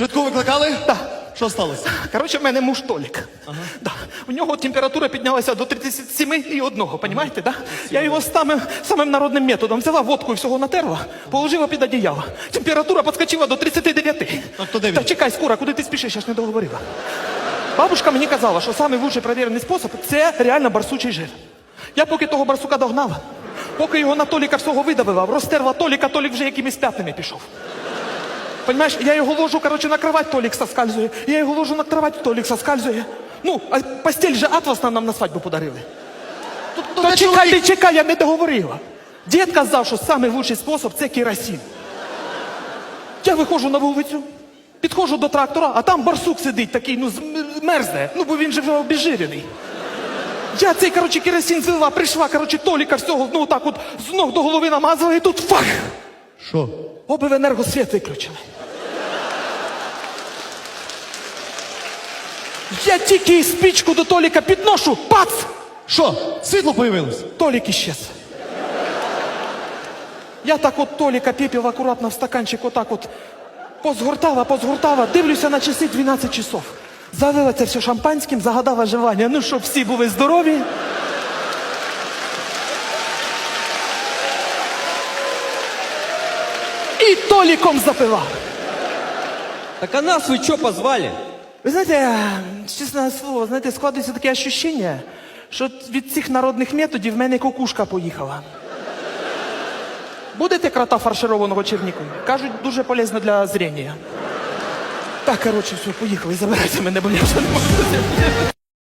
Швидку викликали? Да. Що сталося? Коротше, в мене муж Толік. Да. У нього температура піднялася до 37 і одного, понімаєте, да? Я його самим, самим народним методом взяла водку і всього натерла, положила під одіяло. Температура підскочила до 39. Тобто де він? Та чекай, скоро, куди ти спішиш, я ж не договорила. Бабушка мені казала, що самий лучший перевірений спосіб це реально барсучий жир. Я поки того барсука догнала, поки його на Толіка всього видавила, розтерла Толіка, Толік вже якимись п'ятними пішов. Понимаешь, я його ложу, короче, на кровать, Толік соскальзує. Я його ложу на кровать, Толік соскальзує. Ну, а постель же атласна нам на свадьбу подарили. Ну, Та де чекай, ти чекай, я не договорила. Дід казав, що лучший спосіб це керосин. Я виходжу на вулицю, підходжу до трактора, а там барсук сидить такий, ну, мерзне, ну, бо він же вже обезжирений. Я цей, короче, керосин злила, прийшла, короче, Толіка всього, ну, так от, з ног до голови намазала, і тут фах! Що? Обленерго світ виключили. Я тільки спічку до Толіка підношу, пац! Що? Світло появилось? Толік іщез. Я так от Толіка пепел акуратно в стаканчик отак от позгортала, позгортала, дивлюся на часи 12 часов. Залила це все шампанським, загадала желання, ну щоб всі були здорові. І Толіком запила. Так а нас вы что позвали? Ви знаєте, чесне слово, знаєте, складається таке ощущення, що від цих народних методів в мене кукушка поїхала. Будете крота фаршированого чернікою? Кажуть, дуже полезно для зрення. Так, коротше, все, поїхали, забирайте мене, бо я вже не можу.